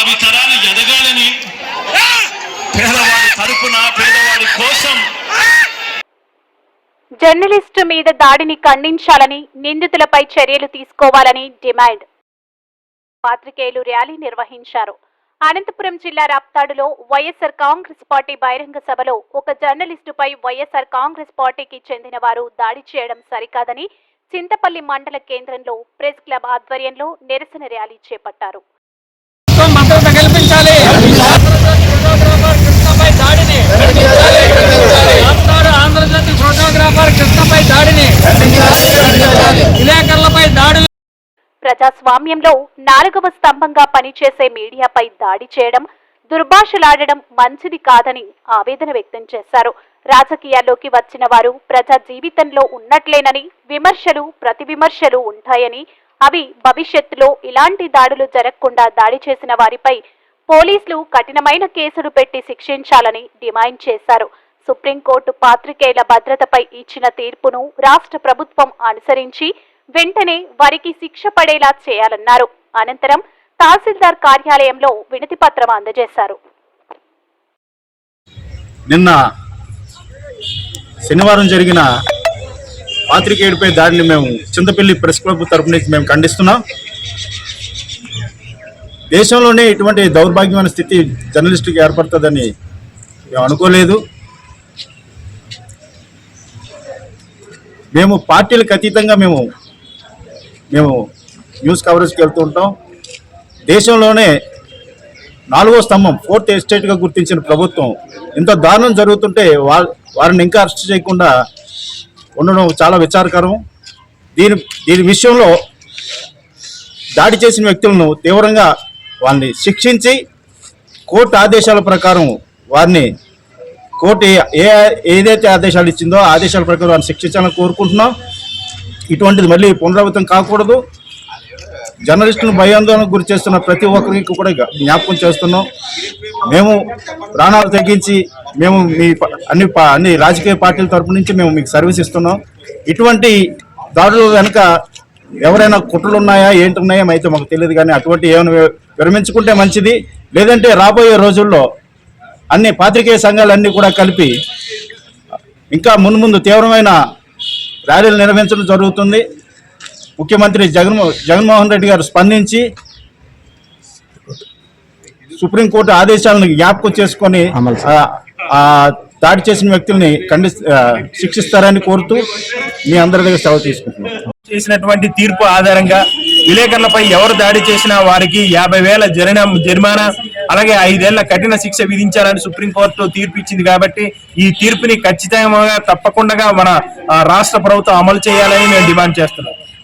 భావి తరాలు ఎదగాలని పేదవాడి తరపున పేదవాడి కోసం. జర్నలిస్టు మీద దాడిని ఖండించాలని నిందితులపై చర్యలు తీసుకోవాలని డిమాండ్. పాత్రికేయులు ర్యాలీ నిర్వహించారు. అనంతపురం జిల్లా రాప్తాడులో వైఎస్ఆర్ కాంగ్రెస్ పార్టీ బహిరంగ సభలో ఒక జర్నలిస్టుపై వైఎస్ఆర్ కాంగ్రెస్ పార్టీకి చెందిన వారు దాడి చేయడం సరికాదని చింతపల్లి మండల కేంద్రంలో ప్రెస్ క్లబ్ ఆధ్వర్యంలో నిరసన ర్యాలీ చేపట్టారు. ప్రభుత్వం భద్రత కల్పించాలి ఫోటోగ్రాఫర్ కృష్ణపై దాడిని. రాప్తాడు ఆంధ్రజ్యోతి ఫోటోగ్రాఫర్ కృష్ణపై దాడిని. విలేకరులపై దాడులు. ప్రజాస్వామ్యంలో నాలుగవ స్తంభంగా పనిచేసే మీడియాపై దాడి చేయడం దుర్భాషలాడడం మంచిది కాదని ఆవేదన వ్యక్తం చేశారు. రాజకీయాల్లోకి వచ్చిన వారు ప్రజా జీవితంలో ఉన్నట్లేనని విమర్శలు ప్రతి విమర్శలు ఉంటాయని అవి భవిష్యత్తులో ఇలాంటి దాడులు జరగకుండా దాడి చేసిన వారిపై పోలీసులు కఠినమైన కేసులు పెట్టి శిక్షించాలని డిమాండ్ చేశారు. సుప్రీంకోర్టు పాత్రికేయుల భద్రతపై ఇచ్చిన తీర్పును రాష్ట్ర ప్రభుత్వం అనుసరించి వెంటనే వారికి శిక్ష పడేలా చేయాలన్నారు. అనంతరం తహసీల్దార్ కార్యాలయంలో వినతి పత్రం అందజేశారు. నిన్న శనివారం జరిగిన పాత్రికేయుడిపై దాడిని మేము చింతపల్లి ప్రెస్ క్లబ్ తరపు నుంచి మేము ఖండిస్తున్నాం. దేశంలోనే ఇటువంటి దౌర్భాగ్యమైన స్థితి జర్నలిస్టుకి ఏర్పడుతుందని మేము అనుకోలేదు. మేము పార్టీలకు అతీతంగా మేము మేము న్యూస్ కవరేజ్కి వెళ్తూ ఉంటాం. దేశంలోనే నాలుగో స్తంభం ఫోర్త్ ఎస్టేట్గా గుర్తించిన ప్రభుత్వం ఇంత దారుణం జరుగుతుంటే వా వారిని ఇంకా అరెస్ట్ చేయకుండా ఉండడం చాలా విచారకరం. దీని దీని విషయంలో దాడి చేసిన వ్యక్తులను తీవ్రంగా వాళ్ళని శిక్షించి కోర్టు ఆదేశాల ప్రకారం వారిని కోర్టు ఏ- ఏదైతే ఆదేశాలు ఇచ్చిందో ఆదేశాల ప్రకారం వారిని శిక్షించాలని కోరుకుంటున్నాం. ఇటువంటిది మళ్ళీ పునరావృతం కాకూడదు. జర్నలిస్టులను భయాందోళనకు గురి చేస్తున్న ప్రతి ఒక్కరికి కూడా జ్ఞాపకం చేస్తున్నాం. మేము ప్రాణాలు తగ్గించి మేము మీ ప- అన్ని అన్ని రాజకీయ పార్టీల తరపు నుంచి మేము మీకు సర్వీస్ ఇస్తున్నాం. ఇటువంటి దాడుల వెనుక ఎవరైనా కుట్రలు ఉన్నాయా ఏంటి ఉన్నాయో అయితే మాకు తెలియదు కానీ అటువంటి ఏమైనా విరమించుకుంటే మంచిది. లేదంటే రాబోయే రోజుల్లో అన్ని పాత్రికేయ సంఘాలన్నీ కూడా కలిపి ఇంకా మున్ముందు తీవ్రమైన ర్యాలీలు నిర్వహించడం జరుగుతుంది. ముఖ్యమంత్రి జగన్మో జగన్మోహన్ రెడ్డి గారు స్పందించి సుప్రీంకోర్టు ఆదేశాలను జ్ఞాపకం చేసుకొని దాడి చేసిన వ్యక్తుల్ని ఖండి శిక్షిస్తారని కోరుతూ మీ అందరి దగ్గర సెలవు తీసుకుంటున్నాం. చేసినటువంటి తీర్పు ఆధారంగా విలేకరులపై ఎవరు దాడి చేసినా వారికి యాభై వేల జరిన జరిమానా అలాగే ఐదేళ్ళ కఠిన శిక్ష విధించాలని సుప్రీంకోర్టు తీర్పు ఇచ్చింది కాబట్టి ఈ తీర్పుని ఖచ్చితంగా తప్పకుండా మన ఆ, రాష్ట్ర ప్రభుత్వం అమలు చేయాలని మేము డిమాండ్ చేస్తున్నాం.